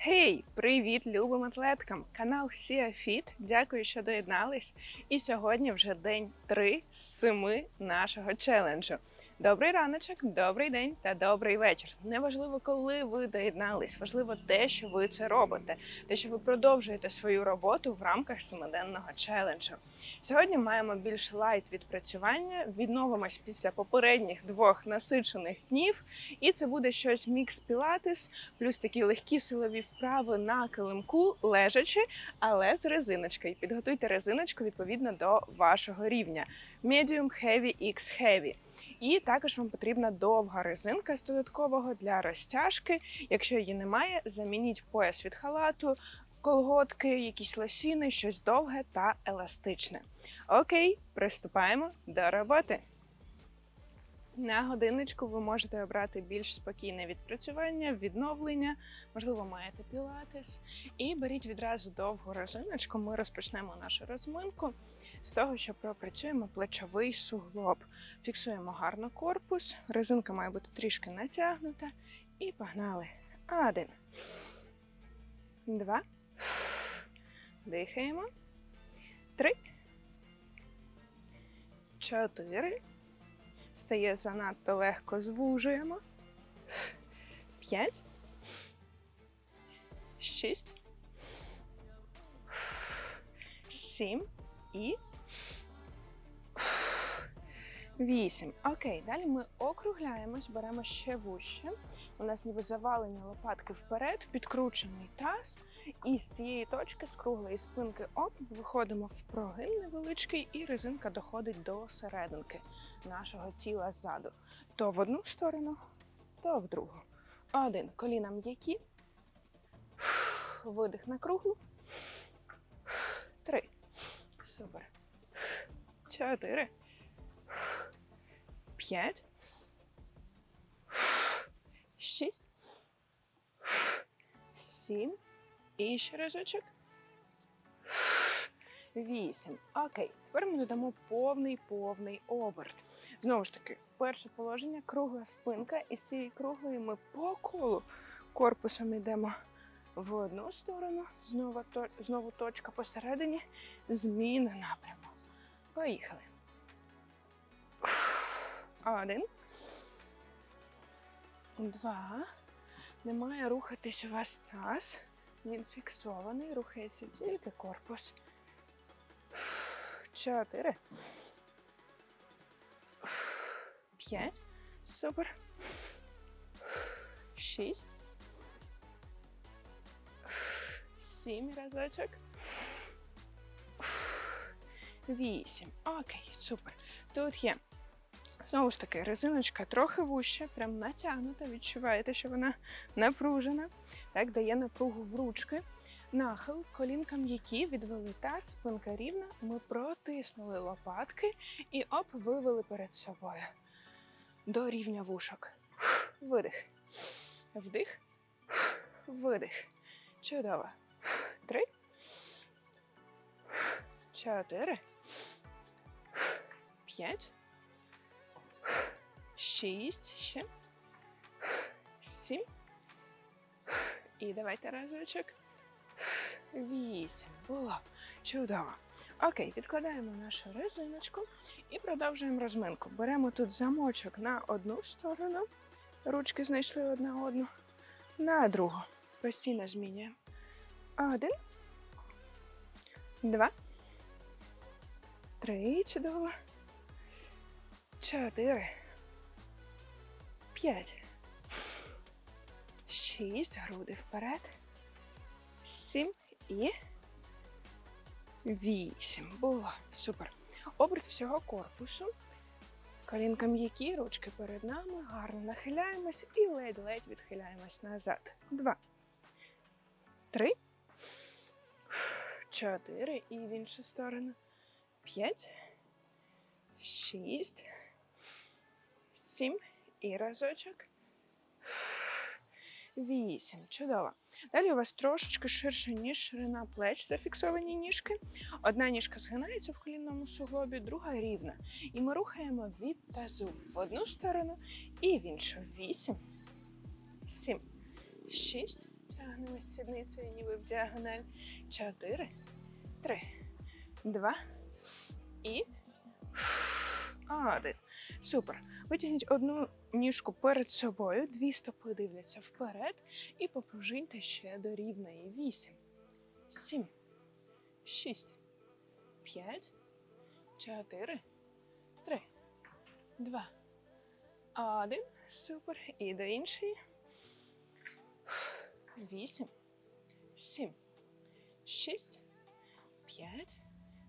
Гей, привіт, любим атлеткам! Канал SiaFit, Дякую, що доєднались. І сьогодні вже день 3 з 7 нашого челенджу. Добрий раночок, добрий день та добрий вечір. Неважливо, коли ви доєднались, важливо те, що ви це робите, те, що ви продовжуєте свою роботу в рамках семиденного челенджу. Сьогодні маємо більш лайт відпрацювання. Відновимось після попередніх двох насичених днів, і це буде щось мікс пілатес, плюс такі легкі силові вправи на килимку, лежачи, але з резиночкою. Підготуйте резиночку відповідно до вашого рівня. Medium Heavy X Heavy. І також вам потрібна довга резинка з додаткового для розтяжки. Якщо її немає, замініть пояс від халату, колготки, якісь лосіни, щось довге та еластичне. Окей, приступаємо до роботи. На годинничку ви можете обрати більш спокійне відпрацювання, відновлення, можливо, маєте пілатес. І беріть відразу довгу резиночку. Ми розпочнемо нашу розминку з того, що пропрацюємо плечовий суглоб. Фіксуємо гарно корпус, резинка має бути трішки натягнута. І погнали. Один. Два. Дихаємо. Три. Чотири. Стає занадто легко, звужуємо. П'ять. Шість. Сім. І. Вісім. Окей, далі ми округляємось, беремо ще вище. У нас ніби завалені лопатки вперед, підкручений таз. І з цієї точки, з круглої спинки, оп, виходимо в прогин невеличкий, і резинка доходить до серединки нашого тіла ззаду. То в одну сторону, то в другу. Один. Коліна м'які. Видих на круглу. Три. Супер. Чотири. П'ять. Шість. Сім. І ще разочок. Вісім. Окей. Тепер ми додамо повний повний оберт. Знову ж таки, перше положення кругла спинка, і з цієї круглої ми по колу корпусом йдемо в одну сторону, знову, знову точка посередині, зміна напряму. Поїхали. Один. Два. Не має рухатись у вас таз. Він фіксований, рухається тільки корпус. Чотири. П'ять. Супер. Шість. Сім разочок. Вісім. Окей, супер. Тут є. Знову ж таки, резиночка трохи вуща, прям натягнута. Відчуваєте, що вона напружена. Так, дає напругу в ручки. Нахил, колінка м'які, відвели таз, спинка рівна. Ми протиснули лопатки і оп, вивели перед собою. До рівня вушок. Видих. Вдих. Видих. Чудово. Три. Чотири. П'ять. Шість. Ще. Сім. І давайте разочок. Вісім. Було. Чудово. Окей, відкладаємо нашу резиночку і продовжуємо розминку. Беремо тут замочок на одну сторону. Ручки знайшли одна одну. На другу. Постійно змінюємо. Один. Два. Три. Чудово. Чотири. П'ять. Шість. Груди вперед. Сім і вісім. Було. Супер. Оберт всього корпусу. Колінка м'які, ручки перед нами. Гарно нахиляємось і ледь-ледь відхиляємось назад. Два. Три. Чотири. І в іншу сторону. П'ять. Шість. Сім. І разочок. Вісім. Чудово. Далі у вас трошечки ширше, ніж ширина плеч, зафіксовані ніжки. Одна ніжка згинається в колінному суглобі, друга рівна. І ми рухаємо від тазу в одну сторону і в іншу. Вісім, сім, шість, Тягнемо сідницею ніби в діагональ. Чотири, три, два і один. Супер. Витягніть одну ніжку перед собою, дві стопи дивляться вперед і попружиньте ще до рівної. Вісім, сім, шість, п'ять, чотири, три, два, один. Супер. І до іншої. Вісім, сім, шість, п'ять,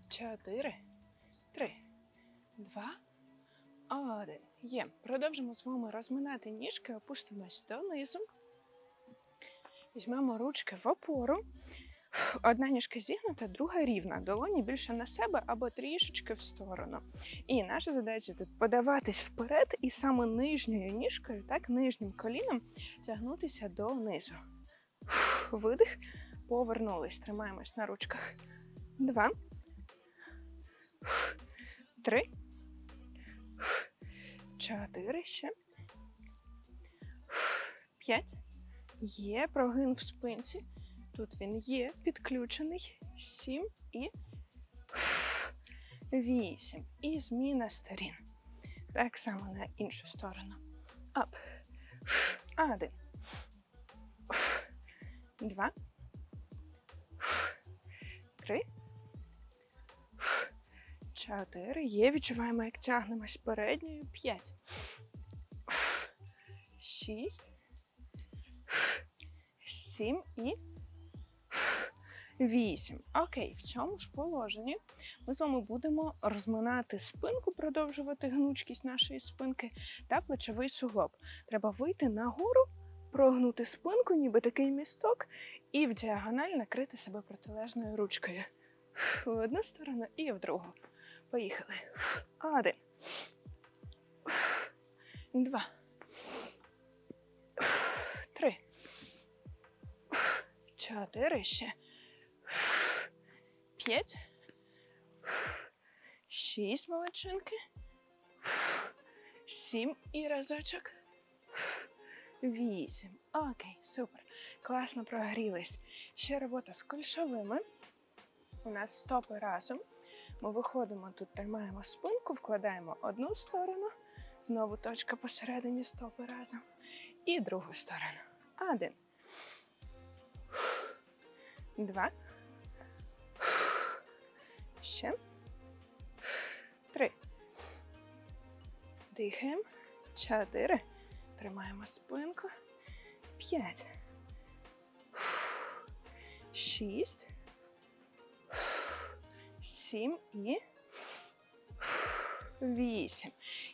чотири, три, два, один. Є. Продовжимо з вами розминати ніжки, опустимось донизу. Візьмемо ручки в опору. Одна ніжка зігнута, друга рівна. Долоні більше на себе або трішечки в сторону. І наша задача тут подаватись вперед і саме нижньою ніжкою, так, нижнім коліном тягнутися донизу. Видих. Повернулись. Тримаємось на ручках. Два. Три. Чотири ще. П'ять. Є прогин в спинці. Тут він є підключений. Сім і вісім. І зміна сторін. Так само на іншу сторону. Ап. Один. Два. Три. Чотири. Є. Відчуваємо, як тягнемось передньою. П'ять. Шість. Сім і вісім. Окей, в цьому ж положенні ми з вами будемо розминати спинку, продовжувати гнучкість нашої спинки та плечовий суглоб. Треба вийти нагору, прогнути спинку, ніби такий місток, і в діагональ накрити себе протилежною ручкою. В одну сторону і в другу. Поїхали. Один. Два. Три. Чотири ще. П'ять. Шість молодчинки. Сім і разочок. Вісім. Окей, супер. Класно прогрілись. Ще робота з кульшовими. У нас стопи разом. Ми виходимо тут, тримаємо спинку, вкладаємо одну сторону. Знову точка посередині стопи разом. І другу сторону. Один. Два. Ще. Три. Дихаємо. Чотири. Тримаємо спинку. П'ять. Шість. Сім і вісім.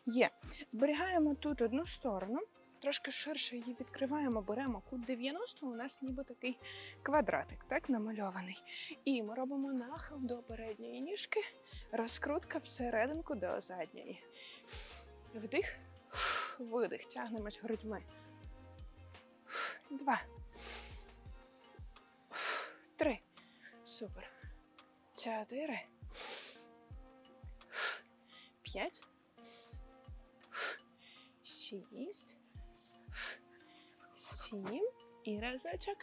Є. Зберігаємо тут одну сторону. Трошки ширше її відкриваємо, беремо кут 90, у нас ніби такий квадратик, так, намальований. І ми робимо нахил до передньої ніжки, розкрутка всерединку до задньої. Вдих, видих, тягнемось грудьми. Два. Три. Супер. Чотири. П'ять. Шість. Сім. І разочок.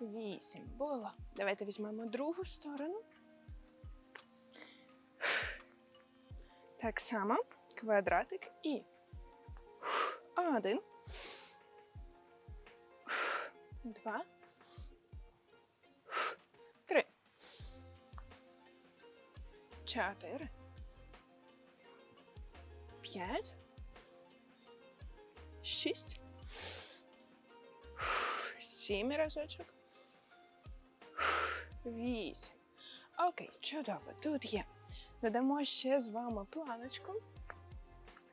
Вісім. Було. Давайте візьмемо другу сторону. Так само. Квадратик і один. Два. Три. Чотири. П'ять. Шість. Сім разочок. Вісім. Окей, чудово. Тут є. Додамо ще з вами планочку.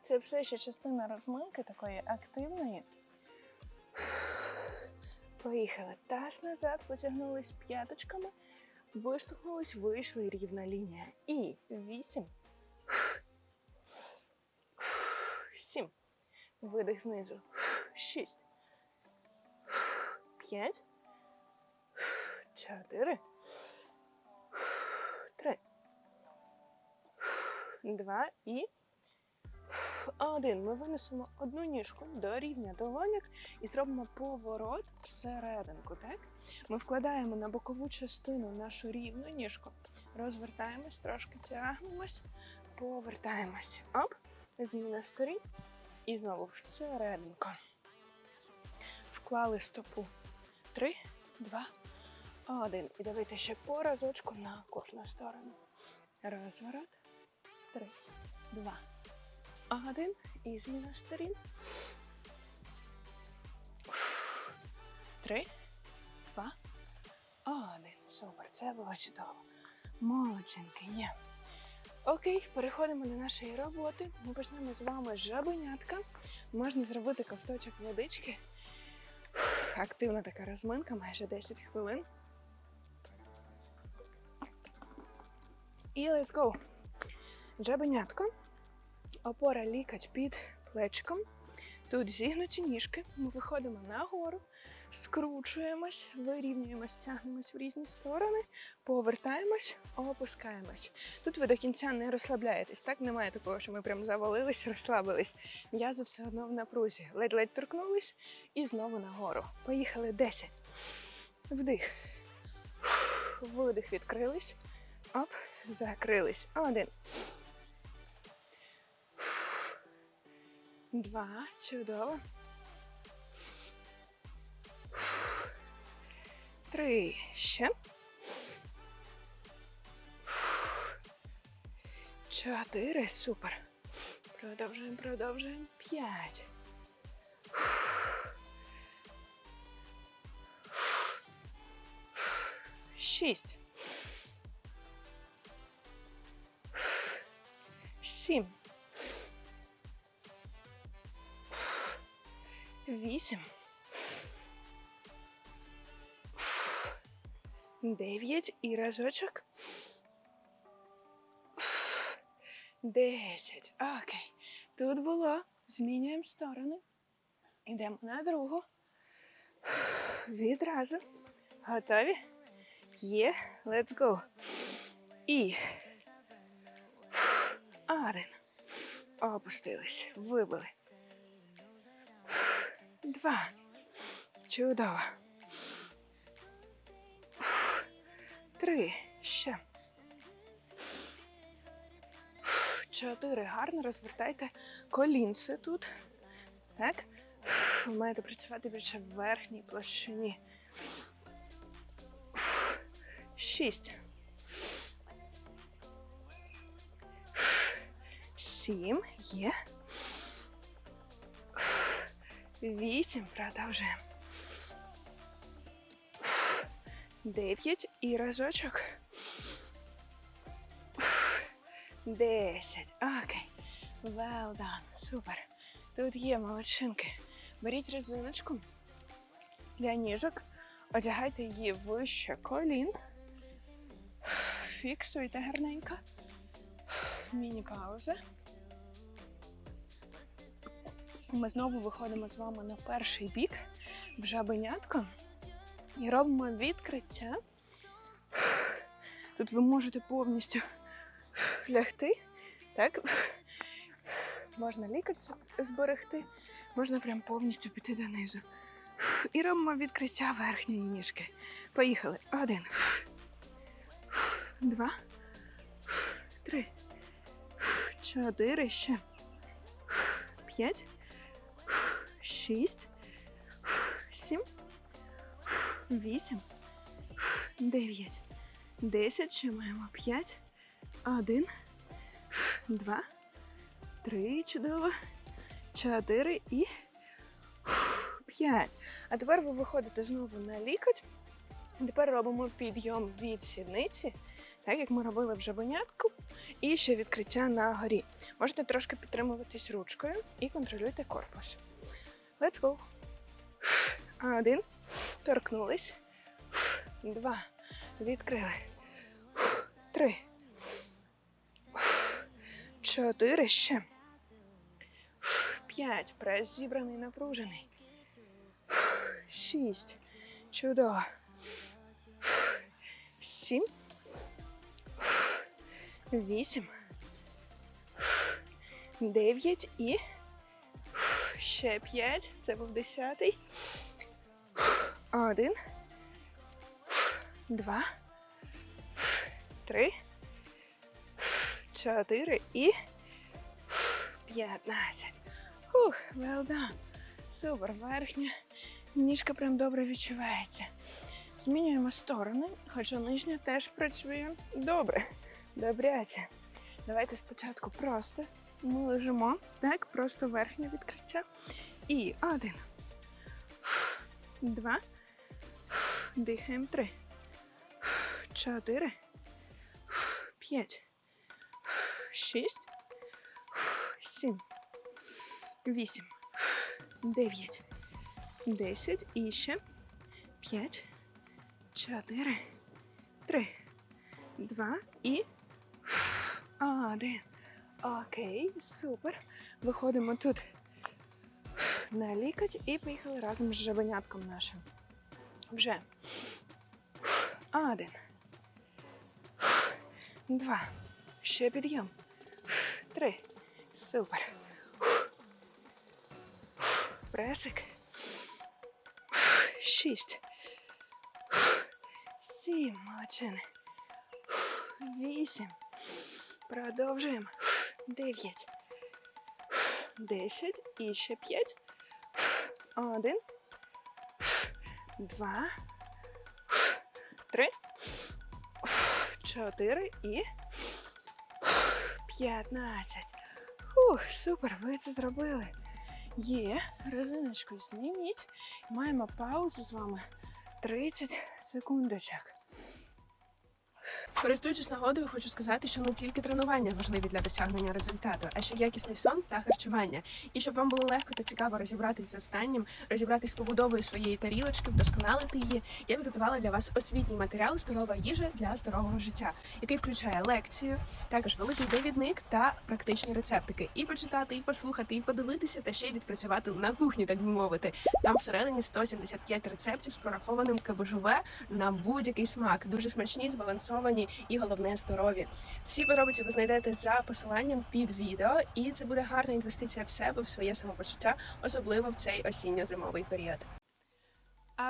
Це все ще частина розминки такої активної. Поїхали. Таз назад, потягнулись п'яточками, виштовхнулись, вийшли рівна лінія. І вісім. Сім. Видих знизу. Шість. П'ять. Чотири. Три. Два і Один. Ми винесемо одну ніжку до рівня долоняк і зробимо поворот всерединку. Так? Ми вкладаємо на бокову частину нашу рівну ніжку. Розвертаємось, трошки тягнемось, повертаємось. Оп, зміна сторін. І знову всерединку. Вклали стопу. Три, два, один. І давайте ще по разочку на кожну сторону. Розворот. Три, два, один. І зміна сторін. Три, два, один. Супер. Це було чудово. Молодчинки є. Окей, переходимо до нашої роботи. Ми почнемо з вами з жабенятка. Можна зробити ковточок водички. Фух, Активна така розминка, майже 10 хвилин. І let's go. Жабенятко. Опора лікать під плечиком. Тут зігнуті ніжки. Ми виходимо нагору, скручуємось, вирівнюємось, тягнемось в різні сторони, повертаємось, опускаємось. Тут ви до кінця не розслабляєтесь, так? Немає такого, що ми прям завалились, розслабились. М'язи все одно в напрузі. Ледь-ледь торкнулись і знову нагору. Поїхали 10. Вдих. Видих, відкрились. Оп, закрились. Один. Два. Чудово. Три. Ще. Чотири. Супер. Продовжуємо, продовжуємо. П'ять. Шість. Сім. Вісім. Дев'ять і разочок. Десять. Окей. Тут було. Змінюємо сторони. Йдемо на другу. Відразу. Готові? Є. Let's go. І. Один. Опустились. Вибили. Два. Чудово. Три. Ще. Чотири. Гарно розвертайте колінце тут. Так. Ви маєте працювати більше в верхній площині. Шість. Сім. Є. Вісім. Продовжуємо. Дев'ять і разочок. Десять. Окей. Well done. Супер. Тут є молодчинки. Беріть резиночку для ніжок, одягайте її вище колін. Фіксуйте гарненько. Міні-пауза. Ми знову виходимо з вами на перший бік в жабенятко і робимо відкриття. Тут ви можете повністю лягти, так? Можна лікоть зберегти, можна прям повністю піти донизу. І робимо відкриття верхньої ніжки. Поїхали. Один. Два. Три. Чотири. Ще. П'ять. Шість. Сім. Вісім. Дев'ять. Десять. Ще маємо п'ять. Один. Два. Три. Чудово. Чотири і п'ять. А тепер ви виходите знову на лікоть. Тепер робимо підйом від сідниці, так як ми робили в жабенятку, і ще відкриття на горі. Можете трошки підтримуватись ручкою і контролюйте корпус. Let's go. Один. Торкнулись. Два. Відкрили. Три. Чотири ще. П'ять. Прес зібраний, напружений. Шість. Чудово. Сім. Вісім. дев'ять і ще п'ять. Це був десятий. Один. Два. Три. Чотири і п'ятнадцять. Well done. Супер, верхня ніжка прям добре відчувається. Змінюємо сторони, хоча нижня теж працює добре. Добряче. Давайте спочатку просто ми лежимо, так, просто верхнє відкриття. І один. Два. Дихаємо три. Чотири. П'ять. Шість. Сім. Вісім. Дев'ять. Десять. І ще. П'ять. Чотири. Три. Два. І. Один. Окей, супер. Виходимо тут на лікоть і поїхали разом з жабенятком нашим. Вже. Один. Два. Ще підйом. Три. Супер. Пресик. Шість. Сім. Молодчини. Вісім. Продовжуємо. Дев'ять. Десять. І ще п'ять. Один. Два. Три. Чотири і. П'ятнадцять. Ух, супер, ви це зробили. Є, резиночку зніміть. Маємо паузу з вами 30 секундочок. Користуючись нагодою, хочу сказати, що не тільки тренування важливі для досягнення результату, а ще якісний сон та харчування. І щоб вам було легко та цікаво розібратись з останнім, розібратись з побудовою своєї тарілочки, вдосконалити її, я підготувала для вас освітній матеріал Здорова їжа для здорового життя, який включає лекцію, також великий довідник та практичні рецептики. І почитати, і послухати, і подивитися, та ще й відпрацювати на кухні, так би мовити. Там всередині 175 рецептів з прорахованим КБЖВ на будь-який смак. Дуже смачні, збалансовані і головне здорові. Всі подробиці ви знайдете за посиланням під відео, і це буде гарна інвестиція в себе, в своє самопочуття, особливо в цей осінньо-зимовий період.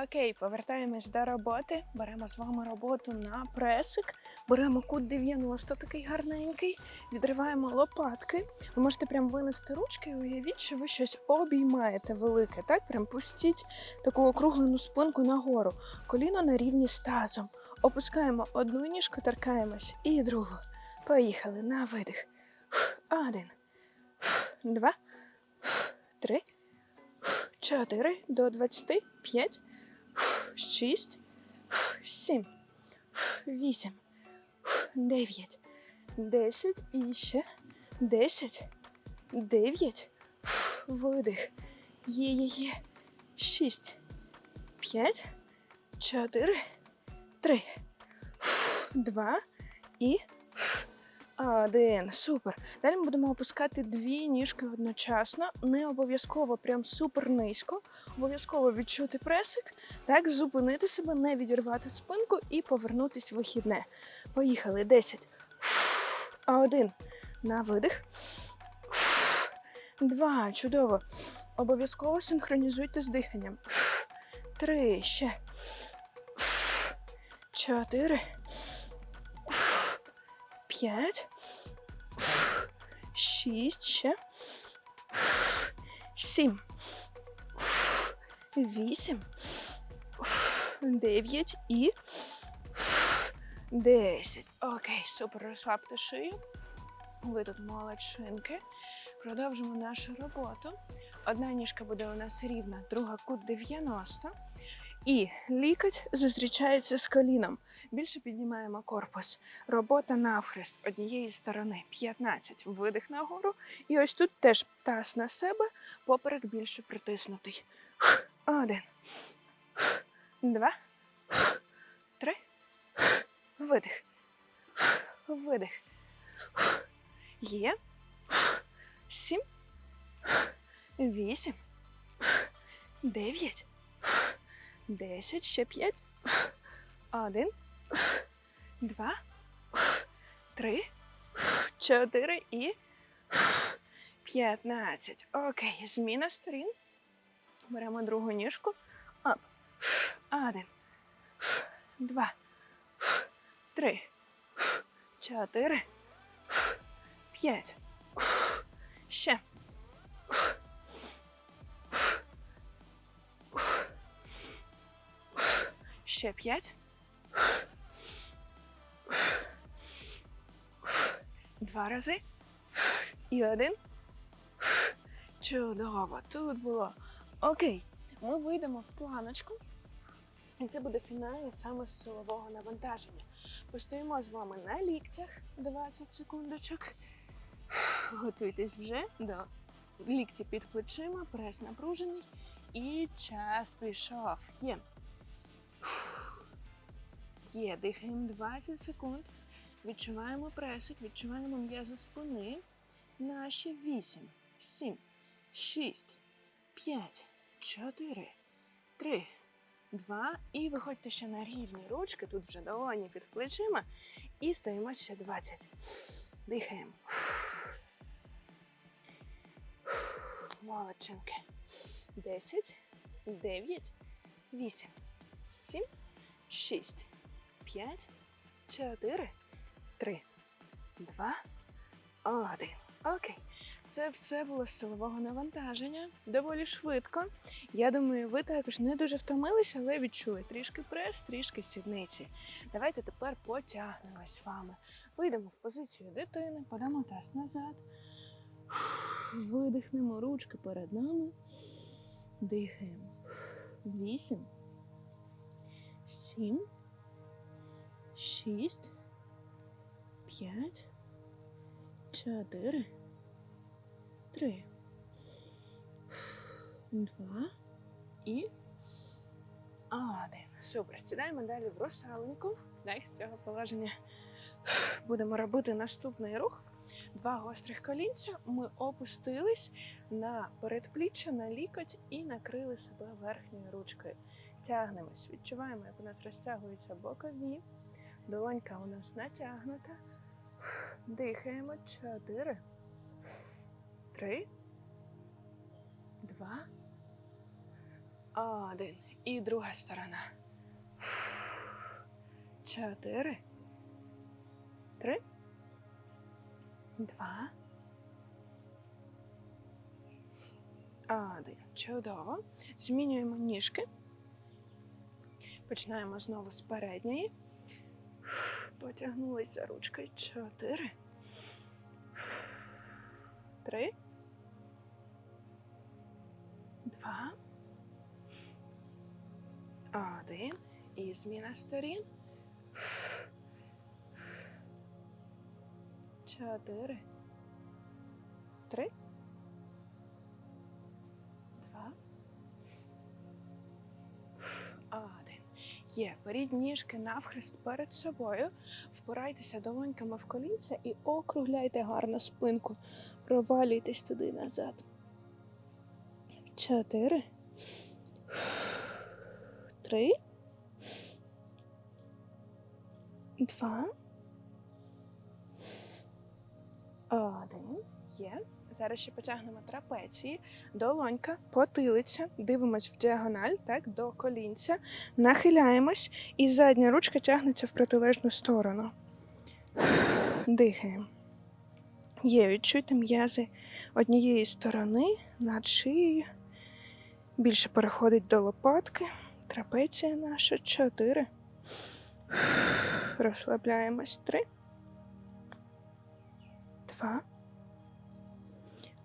Окей, повертаємось до роботи. Беремо з вами роботу на пресик. Беремо кут 90 такий гарненький, відриваємо лопатки. Ви можете прям винести ручки і уявіть, що ви щось обіймаєте велике. Так, прям пустіть таку округлену спинку нагору. Коліно на рівні з тазом. Опускаємо одну ніжку, торкаємось і другу. Поїхали на видих. Один, два, три, чотири. До двадцяти, п'ять, шість, сім, вісім, дев'ять, десять. І ще десять, дев'ять, видих. Є, є, є. Шість, п'ять, чотири, три, два і один. Супер. Далі ми будемо опускати дві ніжки одночасно. Не обов'язково прям супер низько. Обов'язково відчути пресик, так, зупинити себе, не відірвати спинку і повернутись в вихідне. Поїхали. Десять. Один. На видих. Два. Чудово. Обов'язково синхронізуйте з диханням. Три. Ще. Чотири. П'ять. Шість ще. Сім. Вісім. Дев'ять і. Десять. Окей, супер. Розслабте шию. Ви тут молодчинки. Продовжимо нашу роботу. Одна ніжка буде у нас рівна, друга кут 90. І лікоть зустрічається з коліном. Більше піднімаємо корпус. Робота навхрест однієї сторони 15. Видих нагору. І ось тут теж таз на себе, поперек більше притиснутий. Один. Два. Три. Видих. Видих. Є. Сім. Вісім. Дев'ять. Десять. Ще п'ять. Один. Два. Три. Чотири і 15. Окей, зміна сторін. Беремо другу ніжку. Оп. Один. Два. Три. Чотири. П'ять. Ще. Ще п'ять. Два рази. І один. Чудово, тут було. Окей, ми вийдемо в планочку. І це буде фінальне саме силового навантаження. Постоїмо з вами на ліктях 20 секундочок. Готуйтесь вже до лікті під плечима, прес напружений. І час пішов. Є. Є, дихаємо 20 секунд. Відчуваємо пресик, відчуваємо м'язи спини. Наші 8, 7, 6, 5, 4, 3, 2. І виходьте ще на рівні ручки, тут вже долоні під плечима. І стоїмо ще 20. Дихаємо. Молодчинки. 10, 9, 8, 7, 6, 5, 4, 3, 2, 1. Окей. Це все було з силового навантаження доволі швидко. Я думаю, ви також не дуже втомилися, але відчули трішки прес, трішки сідниці. Давайте тепер потягнемось з вами. Вийдемо в позицію дитини, подамо таз назад. Видихнемо ручки перед нами. Дихаємо. Вісім. Сім. Шість. П'ять. Чотири. Три. Два. І. Один. Супер. Сідаємо далі в русаленьку. Дай з цього положення будемо робити наступний рух. Два гострих колінця. Ми опустились на передпліччя, на лікоть і накрили себе верхньою ручкою. Тягнемось, відчуваємо, як у нас розтягуються бокові. Долонька у нас натягнута. Дихаємо. Чотири. Три. Два. Один. І друга сторона. Чотири. Три. Два. Один. Чудово. Змінюємо ніжки. Починаємо знову з передньої. Потягнулись за ручкою. Чотири. Три. Два. Один. І зміна сторін. Чотири. Три. Є. Беріть ніжки навхрест перед собою. Впирайтеся долоньками в колінця і округляйте гарно спинку. Провалюйтесь туди назад. Чотири. Три. Два. Один. Є. Зараз ще потягнемо трапеції. Долонька, потилиця. Дивимось в діагональ, так, до колінця. Нахиляємось, і задня ручка тягнеться в протилежну сторону. Дихаємо. Є, відчуйте м'язи однієї сторони над шиєю. Більше переходить до лопатки. Трапеція наша. Чотири. Розслабляємось. Три. Два.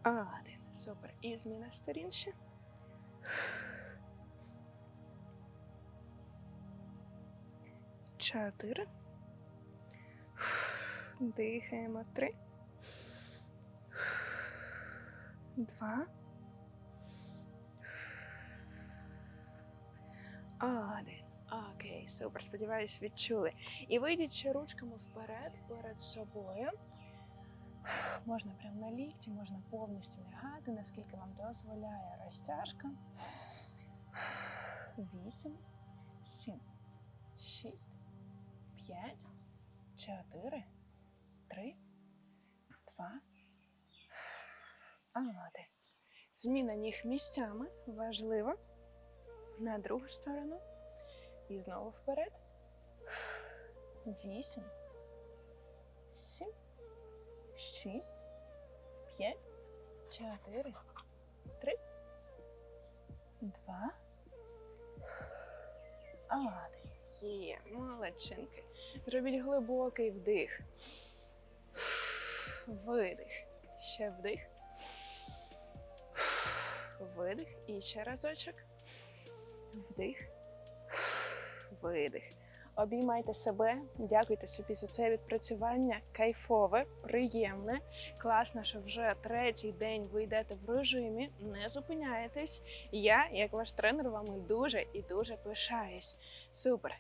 Один. Супер. І зміна сторін ще. Чотири. Дихаємо. Три. Два. Один. Окей, супер. Сподіваюсь, відчули. І вийдіть ще ручками вперед, перед собою. Можна прямо на лікті, можна повністю лягати, наскільки вам дозволяє розтяжка. Вісім, сім, шість, п'ять, чотири, три, два, Ади. Зміна ніг місцями важливо. На другу сторону. І знову вперед. Вісім. Сім. Шість. П'ять. Чотири. Три. Два. Один. Є, молодчинки. Зробіть глибокий вдих. Видих. Ще вдих. Видих. І ще разочок. Вдих. Видих. Обіймайте себе, дякуйте собі за це відпрацювання. Кайфове, приємне. Класно, що вже третій день ви йдете в режимі, не зупиняєтесь. Я, як ваш тренер, вами дуже і дуже пишаюсь. Супер.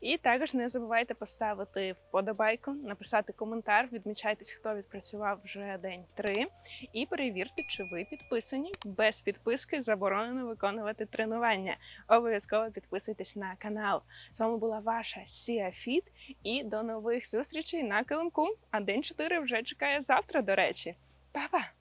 І також не забувайте поставити вподобайку, написати коментар, відмічайтесь, хто відпрацював вже день 3. І перевірте, чи ви підписані. Без підписки заборонено виконувати тренування. Обов'язково підписуйтесь на канал. З вами була ваша Сія Фіт. І до нових зустрічей на килимку. А день 4 вже чекає завтра, до речі. Па-па!